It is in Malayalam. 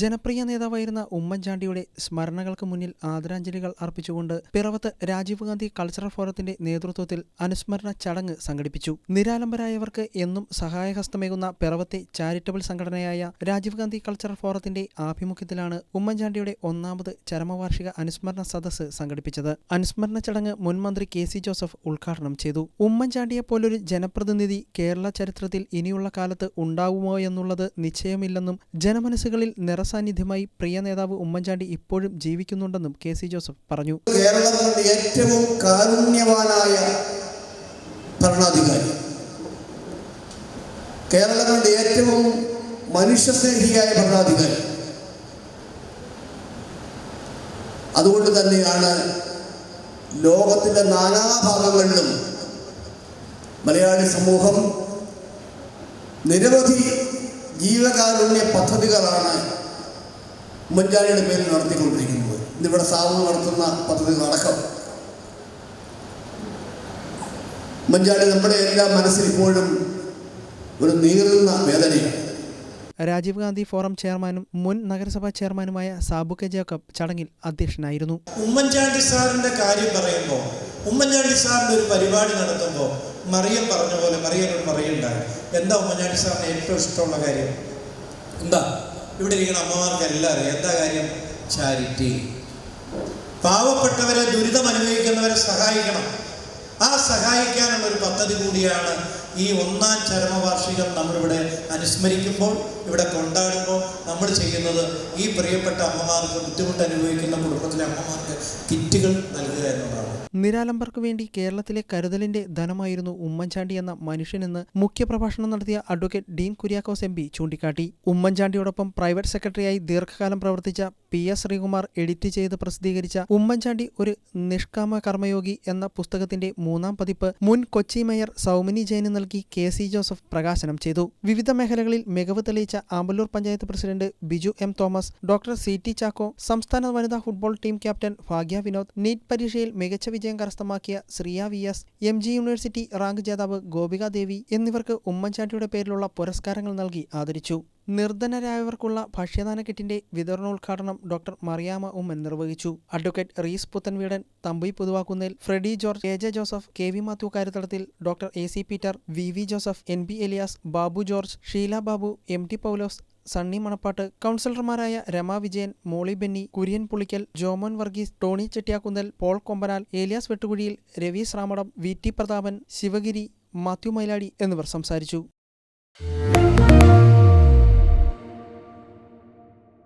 ജനപ്രിയ നേതാവായിരുന്ന ഉമ്മൻചാണ്ടിയുടെ സ്മരണകൾക്ക് മുന്നിൽ ആദരാഞ്ജലികൾ അർപ്പിച്ചുകൊണ്ട് പിറവത്ത് രാജീവ് ഗാന്ധി കൾച്ചറൽ ഫോറത്തിന്റെ നേതൃത്വത്തിൽ അനുസ്മരണ ചടങ്ങ് സംഘടിപ്പിച്ചു. നിരാലംബരായവർക്ക് എന്നും സഹായഹസ്തമേകുന്ന പിറവത്തെ ചാരിറ്റബിൾ സംഘടനയായ രാജീവ് ഗാന്ധി കൾച്ചറൽ ഫോറത്തിന്റെ ആഭിമുഖ്യത്തിലാണ് ഉമ്മൻചാണ്ടിയുടെ ഒന്നാമത് ചരമവാർഷിക അനുസ്മരണ സദസ്സ് സംഘടിപ്പിച്ചത്. അനുസ്മരണ ചടങ്ങ് മുൻ മന്ത്രി കെ സി ജോസഫ് ഉദ്ഘാടനം ചെയ്തു. ഉമ്മൻചാണ്ടിയെ പോലൊരു ജനപ്രതിനിധി കേരള ചരിത്രത്തിൽ ഇനിയുള്ള കാലത്ത് ഉണ്ടാവുമോ എന്നുള്ളത് നിശ്ചയമില്ലെന്നും ജനമനസ്സുകളിൽ നിറസാന്നിധ്യമായി പ്രിയ നേതാവ് ഉമ്മൻചാണ്ടി ഇപ്പോഴും ജീവിക്കുന്നുണ്ടെന്നും കെ സി ജോസഫ് പറഞ്ഞു. കേരളം ഏറ്റവും കാരുണ്യവാനായ ഭരണാധികാരി. കേരളം ഏറ്റവും മനുഷ്യസ്നേഹിയായ ഭരണാധികാരി. അതുകൊണ്ട് തന്നെയാണ് ലോകത്തിന്റെ നാനാഭാഗങ്ങളിലും മലയാളി സമൂഹം നിരവധി ജീവകാരുണ്യ പദ്ധതികളാണ് ഉമ്മൻചാണ്ടിയുടെ പേരിൽ നടത്തിക്കൊണ്ടിരിക്കുന്നത്. ഇന്നിവിടെ സാധനം നടത്തുന്ന പദ്ധതികളടക്കം. ഉമ്മൻചാണ്ടി നമ്മുടെ എല്ലാ മനസ്സിൽ ഇപ്പോഴും ഒരു നീറുന്ന വേദനയാണ്. രാജീവ് ഗാന്ധി ഫോറം ചെയർമാനും മുൻ നഗരസഭാ ചെയർമാനുമായ സാബു കെ ജേക്കബ് ചടങ്ങിൽ അധ്യക്ഷനായിരുന്നു. ഉമ്മൻചാണ്ടി സാറിന്റെ കാര്യം പറയുമ്പോൾ ഉമ്മൻചാണ്ടി സാറിന്റെ ഒരു പരിപാടി നടത്തുമ്പോൾ മറിയം പറഞ്ഞ പോലെ മറിയനോട് പറയുണ്ടായി എന്താ ഉമ്മൻചാണ്ടി സാറിന് ഏറ്റവും ഇഷ്ടമുള്ള കാര്യം? എന്താ? ഇവിടെ ഇരിക്കുന്ന അമ്മമാർക്ക് എല്ലാവരും എന്താ കാര്യം? ചാരിറ്റി പാവപ്പെട്ടവരെ ദുരിതം അനുഭവിക്കുന്നവരെ സഹായിക്കണം. ആ സഹായിക്കാനുള്ള ഒരു പദ്ധതി കൂടിയാണ് ഈ ഒന്നാം ചരമവാർഷികം നമ്മളിവിടെ അനുസ്മരിക്കുമ്പോൾ ഇവിടെ കൊണ്ടാടുമ്പോൾ നമ്മൾ ചെയ്യുന്നത് ഈ പ്രിയപ്പെട്ട അമ്മമാർക്ക് ബുദ്ധിമുട്ട് അനുഭവിക്കുന്ന കുടുംബത്തിലെ അമ്മമാർക്ക് നിരാലംബർക്ക് വേണ്ടി കേരളത്തിലെ കരുതലിന്റെ ധനമായിരുന്നു ഉമ്മൻചാണ്ടി എന്ന മനുഷ്യനെന്ന് മുഖ്യപ്രഭാഷണം നടത്തിയ advocate Dean Kuriakose M P ചൂണ്ടിക്കാട്ടി. ഉമ്മൻചാണ്ടിയോടൊപ്പം പ്രൈവറ്റ് സെക്രട്ടറിയായി ദീർഘകാലം പ്രവർത്തിച്ച പി എസ് ശ്രീകുമാർ എഡിറ്റ് ചെയ്ത് പ്രസിദ്ധീകരിച്ച ഉമ്മൻചാണ്ടി ഒരു നിഷ്കാമ കർമ്മയോഗി എന്ന പുസ്തകത്തിന്റെ മൂന്നാം പതിപ്പ് മുൻ കൊച്ചി മേയർ സൗമിനി ജയന് നൽകി കെ സി ജോസഫ് പ്രകാശനം ചെയ്തു. വിവിധ മേഖലകളിൽ മികവ് തെളിയിച്ച Ampallur panchayat president Biju M Thomas doctor C T Chacko സംസ്ഥാന വനിതാ ഫുട്ബോൾ ടീം ക്യാപ്റ്റൻ ഭാഗ്യ വിനോദ് നീറ്റ് പരീക്ഷയിൽ മികച്ച വിജയം കരസ്ഥമാക്കിയ Sreeya V S M G university rank ജേതാവ് ഗോപിക ദേവി എന്നിവർക്ക് ഉമ്മൻചാണ്ടിയുടെ പേരിലുള്ള പുരസ്കാരങ്ങൾ നൽകി ആദരിച്ചു. നിർധനരായവർക്കുള്ള ഭക്ഷ്യദാന കിറ്റിന്റെ വിതരണോദ്ഘാടനം ഡോക്ടർ മറിയാമ ഉമ്മൻ നിർവഹിച്ചു. Advocate Rees Puthenveedan Thampi Puthuvakkunnel Freddy George A J Joseph K V Mathew കാര്യതലത്തിൽ doctor A C Peter V V Joseph N B Elias Babu George Sheela Babu M T Paulose Sunny Manappattu കൗൺസിലർമാരായ രമ വിജയൻ മോളി ബെന്നി കുര്യൻ പുളിക്കൽ ജോമോൻ വർഗീസ് ടോണി ചെട്ടിയാക്കുന്നൽ പോൾ കൊമ്പനാൽ ഏലിയാസ് വെട്ടുകുഴിയിൽ രവി ശ്രാമടം വി ടി പ്രതാപൻ ശിവഗിരി മാത്യു മൈലാടി എന്നിവർ സംസാരിച്ചു.